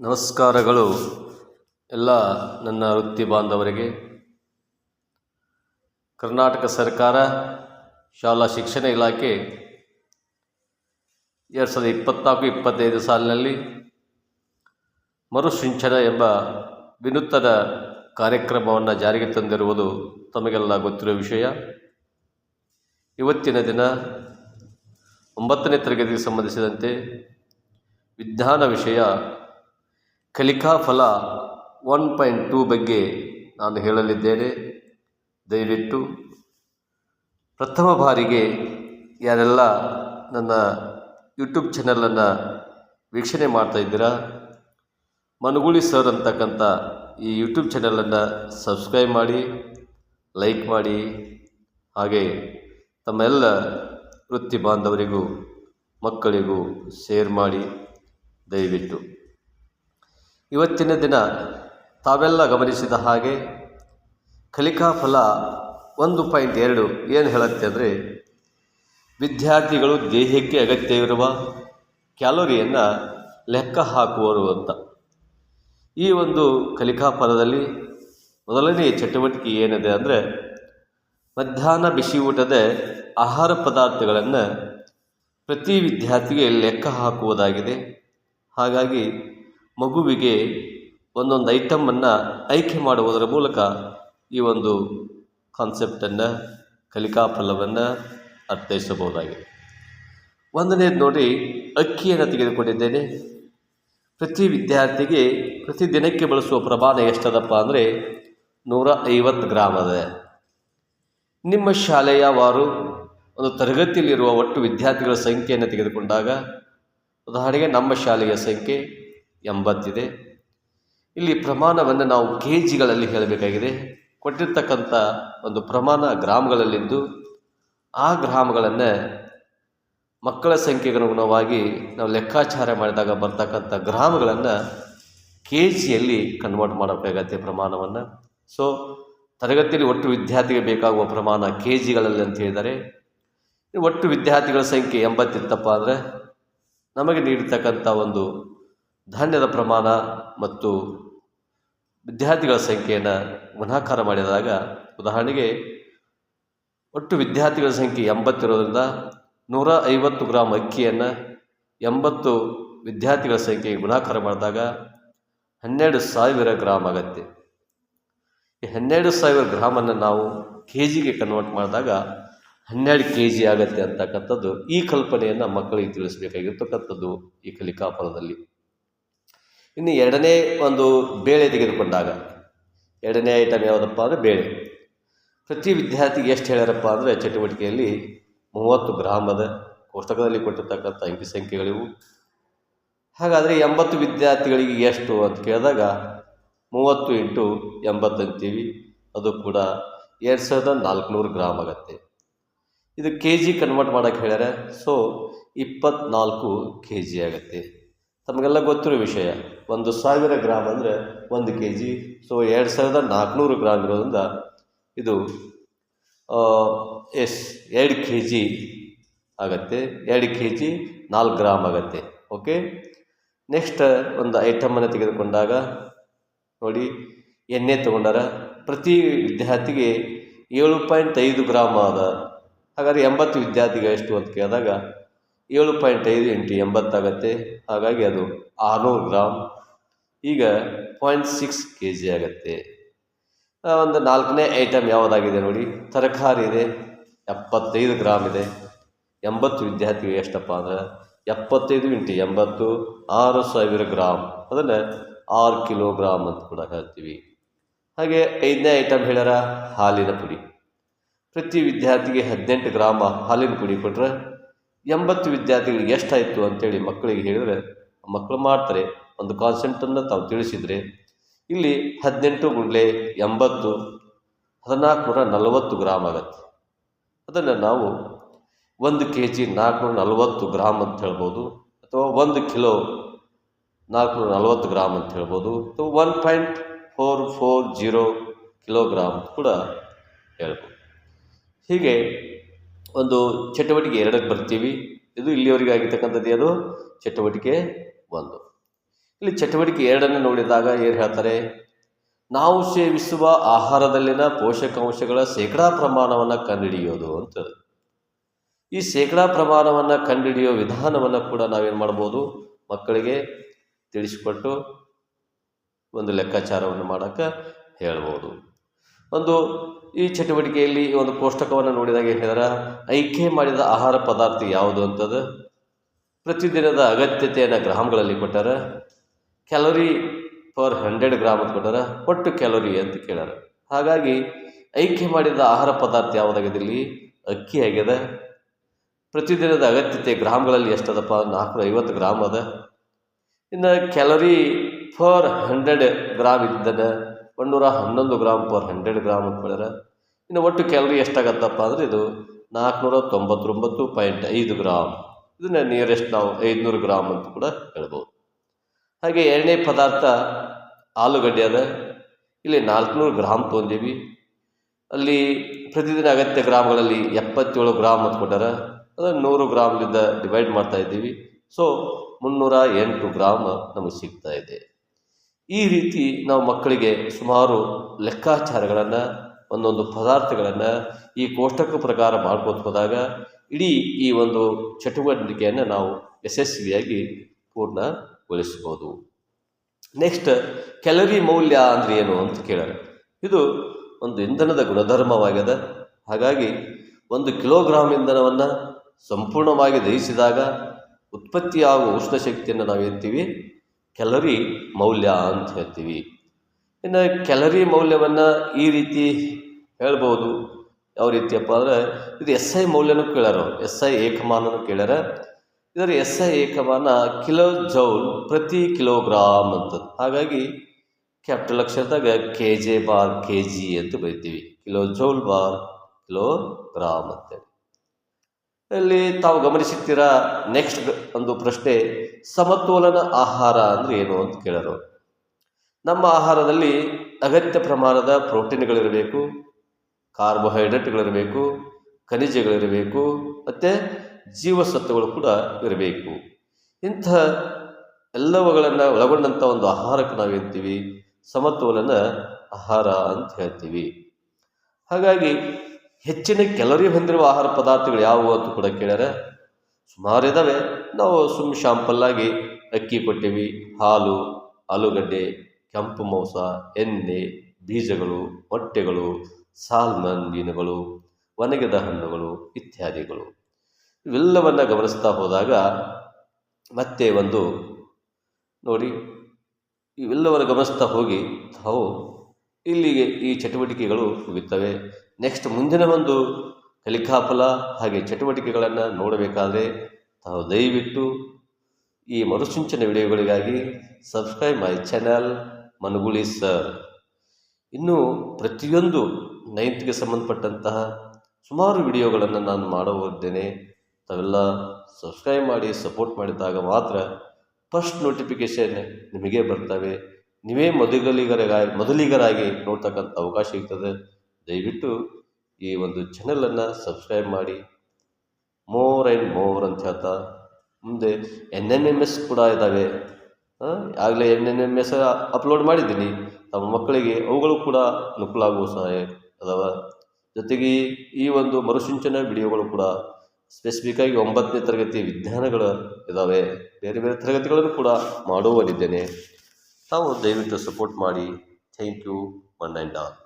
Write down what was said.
ನಮಸ್ಕಾರಗಳು ಎಲ್ಲ ನನ್ನ ವೃತ್ತಿ ಬಾಂಧವರಿಗೆ. ಕರ್ನಾಟಕ ಸರ್ಕಾರ, ಶಾಲಾ ಶಿಕ್ಷಣ ಇಲಾಖೆ ಎರಡು ಸಾವಿರದ ಇಪ್ಪತ್ತ್ನಾಲ್ಕು ಇಪ್ಪತ್ತೈದು ಸಾಲಿನಲ್ಲಿ ಮರುಸಿಂಚನ ಎಂಬ ವಿನೂತನ ಕಾರ್ಯಕ್ರಮವನ್ನು ಜಾರಿಗೆ ತಂದಿರುವುದು ತಮಗೆಲ್ಲ ಗೊತ್ತಿರುವ ವಿಷಯ. ಇವತ್ತಿನ ದಿನ ಒಂಬತ್ತನೇ ತರಗತಿಗೆ ಸಂಬಂಧಿಸಿದಂತೆ ವಿಜ್ಞಾನ ವಿಷಯ ಕಲಿಕಾ ಫಲ ಒನ್ ಪಾಯಿಂಟ್ ಟೂ ಬಗ್ಗೆ ನಾನು ಹೇಳಲಿದ್ದೇನೆ. ದಯವಿಟ್ಟು ಪ್ರಥಮ ಬಾರಿಗೆ ಯಾರೆಲ್ಲ ನನ್ನ ಯೂಟ್ಯೂಬ್ ಚಾನಲನ್ನು ವೀಕ್ಷಣೆ ಮಾಡ್ತಾ ಇದ್ದೀರಾ, ಮನುಗುಳಿ ಸರ್ ಅಂತಕ್ಕಂಥ ಈ ಯೂಟ್ಯೂಬ್ ಚಾನಲನ್ನು ಸಬ್ಸ್ಕ್ರೈಬ್ ಮಾಡಿ, ಲೈಕ್ ಮಾಡಿ, ಹಾಗೆ ತಮ್ಮ ಎಲ್ಲ ವೃತ್ತಿ ಬಾಂಧವರಿಗೂ ಮಕ್ಕಳಿಗೂ ಶೇರ್ ಮಾಡಿ, ದಯವಿಟ್ಟು. ಇವತ್ತಿನ ದಿನ ತಾವೆಲ್ಲ ಗಮನಿಸಿದ ಹಾಗೆ ಕಲಿಕಾ ಫಲ ಒಂದು ಪಾಯಿಂಟ್ ಎರಡು ಏನು ಹೇಳುತ್ತೆ ಅಂದರೆ ವಿದ್ಯಾರ್ಥಿಗಳು ದೇಹಕ್ಕೆ ಅಗತ್ಯವಿರುವ ಕ್ಯಾಲೋರಿಯನ್ನು ಲೆಕ್ಕ ಹಾಕುವರು ಅಂತ. ಈ ಒಂದು ಕಲಿಕಾ ಫಲದಲ್ಲಿ ಮೊದಲನೆಯ ಚಟುವಟಿಕೆ ಏನಿದೆ ಅಂದರೆ ಮಧ್ಯಾಹ್ನ ಬಿಸಿ ಊಟದ ಆಹಾರ ಪದಾರ್ಥಗಳನ್ನು ಪ್ರತಿ ವಿದ್ಯಾರ್ಥಿಗೆ ಲೆಕ್ಕ ಹಾಕುವುದಾಗಿದೆ. ಹಾಗಾಗಿ ಮಗುವಿಗೆ ಒಂದೊಂದು ಐಟಮನ್ನು ಆಯ್ಕೆ ಮಾಡುವುದರ ಮೂಲಕ ಈ ಒಂದು ಕಾನ್ಸೆಪ್ಟನ್ನು ಕಲಿಕಾ ಫಲವನ್ನು ಅರ್ಥೈಸಬಹುದಾಗಿದೆ. ಒಂದನೇದು ನೋಡಿ, ಅಕ್ಕಿಯನ್ನು ತೆಗೆದುಕೊಂಡಿದ್ದೇನೆ. ಪ್ರತಿ ವಿದ್ಯಾರ್ಥಿಗೆ ಪ್ರತಿ ದಿನಕ್ಕೆ ಬಳಸುವ ಪ್ರಮಾಣ ಎಷ್ಟದಪ್ಪ ಅಂದರೆ ನೂರ ಐವತ್ತು ಗ್ರಾಮ್ ಅದ. ನಿಮ್ಮ ಶಾಲೆಯ ವಾರು ಒಂದು ತರಗತಿಯಲ್ಲಿರುವ ಒಟ್ಟು ವಿದ್ಯಾರ್ಥಿಗಳ ಸಂಖ್ಯೆಯನ್ನು ತೆಗೆದುಕೊಂಡಾಗ, ಉದಾಹರಣೆಗೆ ನಮ್ಮ ಶಾಲೆಯ ಸಂಖ್ಯೆ ಎಂಬತ್ತಿದೆ. ಇಲ್ಲಿ ಪ್ರಮಾಣವನ್ನು ನಾವು ಕೆ ಜಿಗಳಲ್ಲಿ ಹೇಳಬೇಕಾಗಿದೆ. ಕೊಟ್ಟಿರ್ತಕ್ಕಂಥ ಒಂದು ಪ್ರಮಾಣ ಗ್ರಾಮಗಳಲ್ಲಿದ್ದು, ಆ ಗ್ರಾಮಗಳನ್ನು ಮಕ್ಕಳ ಸಂಖ್ಯೆಗೆ ಅನುಗುಣವಾಗಿ ನಾವು ಲೆಕ್ಕಾಚಾರ ಮಾಡಿದಾಗ ಬರ್ತಕ್ಕಂಥ ಗ್ರಾಮಗಳನ್ನು ಕೆ ಜಿಯಲ್ಲಿ ಕನ್ವರ್ಟ್ ಮಾಡಬೇಕಾಗತ್ತೆ ಪ್ರಮಾಣವನ್ನು. ಸೊ ತರಗತಿಯಲ್ಲಿ ಒಟ್ಟು ವಿದ್ಯಾರ್ಥಿಗೆ ಬೇಕಾಗುವ ಪ್ರಮಾಣ ಕೆ ಜಿಗಳಲ್ಲಿ ಅಂತ ಹೇಳಿದರೆ, ಒಟ್ಟು ವಿದ್ಯಾರ್ಥಿಗಳ ಸಂಖ್ಯೆ ಎಂಬತ್ತಿತ್ತಪ್ಪ ಅಂದರೆ, ನಮಗೆ ನೀಡಿರ್ತಕ್ಕಂಥ ಒಂದು ಧಾನ್ಯದ ಪ್ರಮಾಣ ಮತ್ತು ವಿದ್ಯಾರ್ಥಿಗಳ ಸಂಖ್ಯೆಯನ್ನು ಗುಣಾಕಾರ ಮಾಡಿದಾಗ ಉದಾಹರಣೆಗೆ ಒಟ್ಟು ವಿದ್ಯಾರ್ಥಿಗಳ ಸಂಖ್ಯೆ ಎಂಬತ್ತಿರೋದ್ರಿಂದ ನೂರ ಐವತ್ತು ಗ್ರಾಮ್ ಅಕ್ಕಿಯನ್ನು ಎಂಬತ್ತು ವಿದ್ಯಾರ್ಥಿಗಳ ಸಂಖ್ಯೆಗೆ ಗುಣಾಕಾರ ಮಾಡಿದಾಗ ಹನ್ನೆರಡು ಸಾವಿರ ಗ್ರಾಮ್ ಆಗತ್ತೆ. ಈ ಹನ್ನೆರಡು ಸಾವಿರ ಗ್ರಾಮನ್ನು ನಾವು ಕೆ ಜಿಗೆ ಕನ್ವರ್ಟ್ ಮಾಡಿದಾಗ ಹನ್ನೆರಡು ಕೆ ಜಿ ಆಗತ್ತೆ ಅಂತಕ್ಕಂಥದ್ದು ಈ ಕಲ್ಪನೆಯನ್ನು ಮಕ್ಕಳಿಗೆ ತಿಳಿಸಬೇಕಾಗಿರ್ತಕ್ಕಂಥದ್ದು ಈ ಕಲಿಕಾ ಫಲದಲ್ಲಿ ಇನ್ನು ಎರಡನೇ ಒಂದು ಬೇಳೆ ತೆಗೆದುಕೊಂಡಾಗ, ಎರಡನೇ ಐಟಮ್ ಯಾವುದಪ್ಪ ಅಂದರೆ ಬೇಳೆ. ಪ್ರತಿ ವಿದ್ಯಾರ್ಥಿಗೆ ಎಷ್ಟು ಹೇಳ್ಯಾರಪ್ಪ ಅಂದರೆ ಚಟುವಟಿಕೆಯಲ್ಲಿ ಮೂವತ್ತು ಗ್ರಾಮದ ಕೋಷ್ಟಕದಲ್ಲಿ ಕೊಟ್ಟಿರ್ತಕ್ಕಂಥ ಅಂಕಿ ಸಂಖ್ಯೆಗಳಿವು. ಹಾಗಾದರೆ ಎಂಬತ್ತು ವಿದ್ಯಾರ್ಥಿಗಳಿಗೆ ಎಷ್ಟು ಅಂತ ಕೇಳಿದಾಗ ಮೂವತ್ತು ಇಂಟು ಎಂಬತ್ತು ಅಂತೀವಿ. ಅದು ಕೂಡ ಎರಡು ಸಾವಿರದ ನಾಲ್ಕುನೂರು ಗ್ರಾಮ್ ಆಗುತ್ತೆ. ಇದು ಕೆ ಜಿ ಕನ್ವರ್ಟ್ ಮಾಡೋಕ್ಕೆ ಹೇಳ್ಯಾರ. ಸೊ ಇಪ್ಪತ್ನಾಲ್ಕು ಕೆ ಜಿ ಆಗುತ್ತೆ. ತಮಗೆಲ್ಲ ಗೊತ್ತಿರೋ ವಿಷಯ, ಒಂದು ಸಾವಿರ ಗ್ರಾಮ್ ಅಂದರೆ ಒಂದು ಕೆ ಜಿ ಸೊ ಎರಡು ಸಾವಿರದ ನಾಲ್ಕುನೂರು ಗ್ರಾಮ್ ಇರೋದ್ರಿಂದ ಇದು ಎಸ್, ಎರಡು ಕೆ ಜಿ ಆಗತ್ತೆ, ಎರಡು ಕೆ ಜಿ ನಾಲ್ಕು ಗ್ರಾಮ್ ಆಗತ್ತೆ, ಓಕೆ? ನೆಕ್ಸ್ಟ್, ಒಂದು ಐಟಮನ್ನು ತೆಗೆದುಕೊಂಡಾಗ, ನೋಡಿ, ಎಣ್ಣೆ ತೊಗೊಂಡಾರ ಪ್ರತಿ ವಿದ್ಯಾರ್ಥಿಗೆ ಏಳು ಪಾಯಿಂಟ್ ಐದು ಗ್ರಾಮ್ ಅದ ಹಾಗಾದ್ರೆ ಎಂಬತ್ತು ವಿದ್ಯಾರ್ಥಿಗೆ ಎಷ್ಟು ಅಂತ ಕೇಳಿದಾಗ ಏಳು ಪಾಯಿಂಟ್ ಐದು ಇಂಟು ಎಂಬತ್ತಾಗತ್ತೆ. ಹಾಗಾಗಿ ಅದು ಆರುನೂರು ಗ್ರಾಮ್ ಈಗ ಪಾಯಿಂಟ್ ಸಿಕ್ಸ್ ಕೆ ಜಿ ಆಗುತ್ತೆ ಒಂದು ನಾಲ್ಕನೇ ಐಟಮ್ ಯಾವುದಾಗಿದೆ ನೋಡಿ. ತರಕಾರಿ ಇದೆ, ಎಪ್ಪತ್ತೈದು ಗ್ರಾಮ್ ಇದೆ. ಎಂಬತ್ತು ವಿದ್ಯಾರ್ಥಿಗೆ ಎಷ್ಟಪ್ಪ ಅಂದ್ರೆ ಎಪ್ಪತ್ತೈದು ಇಂಟು ಎಂಬತ್ತು, ಆರು ಸಾವಿರ ಗ್ರಾಮ್ ಅದನ್ನು ಆರು ಕಿಲೋಗ್ರಾಮ್ ಅಂತ ಕೂಡ ಹೇಳ್ತೀವಿ. ಹಾಗೆ ಐದನೇ ಐಟಮ್ ಹೇಳ್ಯಾರ, ಹಾಲಿನ ಪುಡಿ. ಪ್ರತಿ ವಿದ್ಯಾರ್ಥಿಗೆ ಹದಿನೆಂಟು ಗ್ರಾಮ ಹಾಲಿನ ಪುಡಿ ಕೊಟ್ಟರೆ ಎಂಬತ್ತು ವಿದ್ಯಾರ್ಥಿಗಳಿಗೆ ಎಷ್ಟಾಯಿತು ಅಂತೇಳಿ ಮಕ್ಕಳಿಗೆ ಹೇಳಿದರೆ ಮಕ್ಕಳು ಮಾಡ್ತಾರೆ, ಒಂದು ಕಾನ್ಸೆಂಟನ್ನು ತಾವು ತಿಳಿಸಿದರೆ, ಇಲ್ಲಿ ಹದಿನೆಂಟು ಗುಂಡ್ಲೆ ಎಂಬತ್ತು, ಹದಿನಾಲ್ಕುನೂರ ನಲವತ್ತು ಗ್ರಾಮ್ ಆಗತ್ತೆ. ಅದನ್ನು ನಾವು ಒಂದು ಕೆ ಜಿ ನಾಲ್ಕುನೂರ ನಲವತ್ತು ಗ್ರಾಮ್ ಅಂತ ಹೇಳ್ಬೋದು, ಅಥವಾ ಒಂದು ಕಿಲೋ ನಾಲ್ಕುನೂರ ನಲವತ್ತು ಗ್ರಾಮ್ ಅಂತ ಹೇಳ್ಬೋದು, ಅಥವಾ one point four four zero kilogram ಕೂಡ ಹೇಳ್ಬೋದು. ಹೀಗೆ ಒಂದು ಚಟುವಟಿಕೆ ಎರಡಕ್ಕೆ ಬರ್ತೀವಿ. ಇದು ಇಲ್ಲಿವರೆಗೆ ಆಗಿರ್ತಕ್ಕಂಥದ್ದು ಅದು ಚಟುವಟಿಕೆ ಒಂದು. ಇಲ್ಲಿ ಚಟುವಟಿಕೆ ಎರಡನ್ನು ನೋಡಿದಾಗ ಏನು ಹೇಳ್ತಾರೆ? ನಾವು ಸೇವಿಸುವ ಆಹಾರದಲ್ಲಿನ ಪೋಷಕಾಂಶಗಳ ಶೇಕಡಾ ಪ್ರಮಾಣವನ್ನು ಕಂಡುಹಿಡಿಯೋದು ಅಂತ ಈ ಶೇಕಡಾ ಪ್ರಮಾಣವನ್ನು ಕಂಡುಹಿಡಿಯೋ ವಿಧಾನವನ್ನು ಕೂಡ ನಾವೇನು ಮಾಡ್ಬೋದು? ಮಕ್ಕಳಿಗೆ ತಿಳಿಸಿಕೊಟ್ಟು ಒಂದು ಲೆಕ್ಕಾಚಾರವನ್ನು ಮಾಡೋಕ್ಕೆ ಹೇಳ್ಬೋದು. ಒಂದು ಈ ಚಟುವಟಿಕೆಯಲ್ಲಿ ಈ ಒಂದು ಕೋಷ್ಟಕವನ್ನು ನೋಡಿದಾಗ ಏನು ಹೇಳಿದಾರೆ ಆಯ್ಕೆ ಮಾಡಿದ ಆಹಾರ ಪದಾರ್ಥ ಯಾವುದು ಅಂತದ್ದು ಪ್ರತಿದಿನದ ಅಗತ್ಯತೆಯನ್ನು ಗ್ರಾಮ್ಗಳಲ್ಲಿ ಕೊಟ್ಟಾರ. ಕ್ಯಾಲೋರಿ ಪರ್ ಹಂಡ್ರೆಡ್ ಗ್ರಾಮ್ ಅಂತ ಕೊಟ್ಟಾರ. ಒಟ್ಟು ಕ್ಯಾಲೋರಿ ಅಂತ ಕೇಳ್ಯಾರ. ಹಾಗಾಗಿ ಐಕ್ಯ ಮಾಡಿದ ಆಹಾರ ಪದಾರ್ಥ ಯಾವುದಾಗಿದೆ ಇಲ್ಲಿ ಅಕ್ಕಿ ಆಗ್ಯದ. ಪ್ರತಿದಿನದ ಅಗತ್ಯತೆ ಗ್ರಾಮ್ಗಳಲ್ಲಿ ಎಷ್ಟದಪ್ಪ? ನಾಲ್ಕುನೂರ ಐವತ್ತು ಗ್ರಾಮ್ ಅದ. ಇನ್ನು ಕ್ಯಾಲೋರಿ ಪರ್ ಹಂಡ್ರೆಡ್ ಗ್ರಾಮ್ ಇದ್ದನ ಒಂದೂರ ಹನ್ನೊಂದು ಗ್ರಾಮ್ ಪರ್ ಹಂಡ್ರೆಡ್ ಗ್ರಾಮ್ ಅಂತ ಇನ್ನು ಒಟ್ಟು ಕ್ಯಾಲ್ರಿ ಎಷ್ಟಾಗತ್ತಪ್ಪ ಅಂದರೆ ಇದು ನಾಲ್ಕುನೂರ ತೊಂಬತ್ತೊಂಬತ್ತು ಪಾಯಿಂಟ್ ಐದು ಗ್ರಾಮ್ ಇದನ್ನ ನಿಯರೆಸ್ಟ್ ನಾವು ಐದುನೂರು ಗ್ರಾಮ್ ಅಂತ ಕೂಡ ಹೇಳ್ಬೋದು. ಹಾಗೆ ಎರಡನೇ ಪದಾರ್ಥ ಆಲೂಗಡ್ಡೆ ಅದ. ಇಲ್ಲಿ ನಾಲ್ಕುನೂರು ಗ್ರಾಮ್ ತೊಗೊಂಡೀವಿ. ಅಲ್ಲಿ ಪ್ರತಿದಿನ ಅಗತ್ಯ ಗ್ರಾಮ್ಗಳಲ್ಲಿ ಎಪ್ಪತ್ತೇಳು ಗ್ರಾಮ್ ಅಂತ ಕೊಟ್ಟಾರ. ಅದನ್ನು ನೂರು ಗ್ರಾಮ್ಲಿಂದ ಡಿವೈಡ್ ಮಾಡ್ತಾ ಇದ್ದೀವಿ. ಸೊ ಮುನ್ನೂರ ಎಂಟು ಗ್ರಾಮ್ ನಮಗೆ ಸಿಗ್ತಾ ಇದೆ. ಈ ರೀತಿ ನಾವು ಮಕ್ಕಳಿಗೆ ಸುಮಾರು ಲೆಕ್ಕಾಚಾರಗಳನ್ನು, ಒಂದೊಂದು ಪದಾರ್ಥಗಳನ್ನು ಈ ಕೋಷ್ಟಕ ಪ್ರಕಾರ ಮಾಡ್ಕೋತ ಹೋದಾಗ ಇಡೀ ಈ ಒಂದು ಚಟುವಟಿಕೆಯನ್ನು ನಾವು ಯಶಸ್ವಿಯಾಗಿ ಪೂರ್ಣಗೊಳಿಸ್ಬೋದು. ನೆಕ್ಸ್ಟ್ ಕ್ಯಾಲರಿ ಮೌಲ್ಯ ಅಂದರೆ ಏನು ಅಂತ ಕೇಳ್ಯಾರ ಇದು ಒಂದು ಇಂಧನದ ಗುಣಧರ್ಮವಾಗಿದೆ ಹಾಗಾಗಿ ಒಂದು ಕಿಲೋಗ್ರಾಮ್ ಇಂಧನವನ್ನು ಸಂಪೂರ್ಣವಾಗಿ ದಹಿಸಿದಾಗ ಉತ್ಪತ್ತಿಯಾಗುವ ಉಷ್ಣ ಶಕ್ತಿಯನ್ನು ನಾವು ಹೇಳ್ತೀವಿ ಕ್ಯಾಲರಿ ಮೌಲ್ಯ ಅಂತ ಹೇಳ್ತೀವಿ. ಇನ್ನು ಕ್ಯಾಲರಿ ಮೌಲ್ಯವನ್ನು ಈ ರೀತಿ ಹೇಳ್ಬೋದು. ಯಾವ ರೀತಿಯಪ್ಪ ಅಂದರೆ ಇದು ಎಸ್ ಐ ಮೌಲ್ಯನೂ ಕೇಳ್ಯಾರ ಎಸ್ ಐ ಏಕಮಾನನೂ ಕೇಳ್ಯಾರ. ಇದರ ಎಸ್ ಐ ಏಕಮಾನ ಕಿಲೋ ಜೌಲ್ ಪ್ರತಿ ಕಿಲೋಗ್ರಾಮ್ ಅಂತ ಹಾಗಾಗಿ capital ಅಕ್ಷರದಾಗ K J bar K G ಅಂತ ಬರಿತೀವಿ. Kilo joule bar kilo gram ಅಂತೇಳಿ. ಇಲ್ಲಿ ತಾವು ಗಮನಿಸುತ್ತೀರಾ ನೆಕ್ಸ್ಟ್ ಒಂದು ಪ್ರಶ್ನೆ. ಸಮತೋಲನ ಆಹಾರ ಅಂದರೆ ಏನು ಅಂತ ಕೇಳೋರು. ನಮ್ಮ ಆಹಾರದಲ್ಲಿ ಅಗತ್ಯ ಪ್ರಮಾಣದ ಪ್ರೋಟೀನ್ಗಳಿರಬೇಕು, ಕಾರ್ಬೋಹೈಡ್ರೇಟ್ಗಳಿರಬೇಕು, ಖನಿಜಗಳಿರಬೇಕು, ಮತ್ತು ಜೀವಸತ್ವಗಳು ಕೂಡ ಇರಬೇಕು. ಇಂಥ ಎಲ್ಲವುಗಳನ್ನು ಒಳಗೊಂಡಂಥ ಒಂದು ಆಹಾರಕ್ಕೆ ನಾವು ಹೇಳ್ತೀವಿ, ಸಮತೋಲನ ಆಹಾರ ಅಂತ ಹೇಳ್ತೀವಿ. ಹಾಗಾಗಿ ಹೆಚ್ಚಿನ ಕ್ಯಾಲರಿ ಹೊಂದಿರುವ ಆಹಾರ ಪದಾರ್ಥಗಳು ಯಾವುವು ಅಂತ ಕೂಡ ಕೇಳ್ಯಾರ. ಸುಮಾರು ಇದ್ದಾವೆ ನಾವು ಸುಮ್ ಶಾಂಪಲ್ಲಾಗಿ ಅಕ್ಕಿ ಕೊಟ್ಟಿವಿ, ಹಾಲು, ಆಲೂಗಡ್ಡೆ, ಕೆಂಪು ಮಾಂಸ, ಎಣ್ಣೆ, ಬೀಜಗಳು, ಮೊಟ್ಟೆಗಳು, ಸಾಲ್ಮನ್ ಮೀನುಗಳು ಒಣಗಿದ ಹಣ್ಣುಗಳು ಇತ್ಯಾದಿಗಳು. ಇವೆಲ್ಲವನ್ನು ಗಮನಿಸ್ತಾ ಹೋದಾಗ ಮತ್ತೆ ಒಂದು ನೋಡಿ, ಇವೆಲ್ಲವನ್ನು ಗಮನಿಸ್ತಾ ಹೋಗಿ ತಾವು ಇಲ್ಲಿಗೆ ಈ ಚಟುವಟಿಕೆಗಳು ಮುಗಿತವೆ. ನೆಕ್ಸ್ಟ್ ಮುಂದಿನ ಒಂದು ಕಲಿಕಾಫಲ ಹಾಗೆ ಚಟುವಟಿಕೆಗಳನ್ನು ನೋಡಬೇಕಾದರೆ ತಾವು ದಯವಿಟ್ಟು ಈ ಮರುಸೂಚನೆ ವಿಡಿಯೋಗಳಿಗಾಗಿ ಸಬ್ಸ್ಕ್ರೈಬ್ ಮೈ ಚಾನಲ್ ಮನುಗುಳಿ ಸರ್. ಇನ್ನು ಪ್ರತಿಯೊಂದು ನೈನ್ತ್ಗೆ ಸಂಬಂಧಪಟ್ಟಂತಹ ಸುಮಾರು ವಿಡಿಯೋಗಳನ್ನು ನಾನು ಮಾಡುತ್ತಿದ್ದೇನೆ. ತಾವೆಲ್ಲ ಸಬ್ಸ್ಕ್ರೈಬ್ ಮಾಡಿ, ಸಪೋರ್ಟ್ ಮಾಡಿದಾಗ ಮಾತ್ರ ಫಸ್ಟ್ ನೋಟಿಫಿಕೇಷನ್ ನಿಮಗೆ ಬರ್ತವೆ. ನೀವೇ ಮೊದಲಿಗರಿಗಾಗಿ ಮೊದಲಿಗರಾಗಿ ನೋಡ್ತಕ್ಕಂಥ ಅವಕಾಶ ಇರ್ತದೆ ದಯವಿಟ್ಟು ಈ ಒಂದು ಚಾನಲನ್ನು ಸಬ್ಸ್ಕ್ರೈಬ್ ಮಾಡಿ. ಮೋರ್ ಆ್ಯಂಡ್ ಮೋರ್ ಅಂತ ಹೇಳ್ತಾ ಮುಂದೆ ಎನ್ ಎನ್ ಎಂ ಎಸ್ ಕೂಡ ಇದ್ದಾವೆ ಆಗಲೇ N N M S upload ಮಾಡಿದ್ದೀನಿ. ತಮ್ಮ ಮಕ್ಕಳಿಗೆ ಅವುಗಳು ಕೂಡ ಅನುಕೂಲ ಆಗುವ ಸಹಾಯ ಅದಾವ. ಜೊತೆಗೆ ಈ ಒಂದು ಮರುಸಿಂಚನ ವಿಡಿಯೋಗಳು ಕೂಡ ಸ್ಪೆಸಿಫಿಕ್ಕಾಗಿ ಒಂಬತ್ತನೇ ತರಗತಿ ವಿಜ್ಞಾನಗಳು ಇದ್ದಾವೆ ಬೇರೆ ಬೇರೆ ತರಗತಿಗಳನ್ನು ಕೂಡ ಮಾಡುವಲ್ಲಿದ್ದೇನೆ ತಾವು ದಯವಿಟ್ಟು ಸಪೋರ್ಟ್ ಮಾಡಿ. Thank you one and all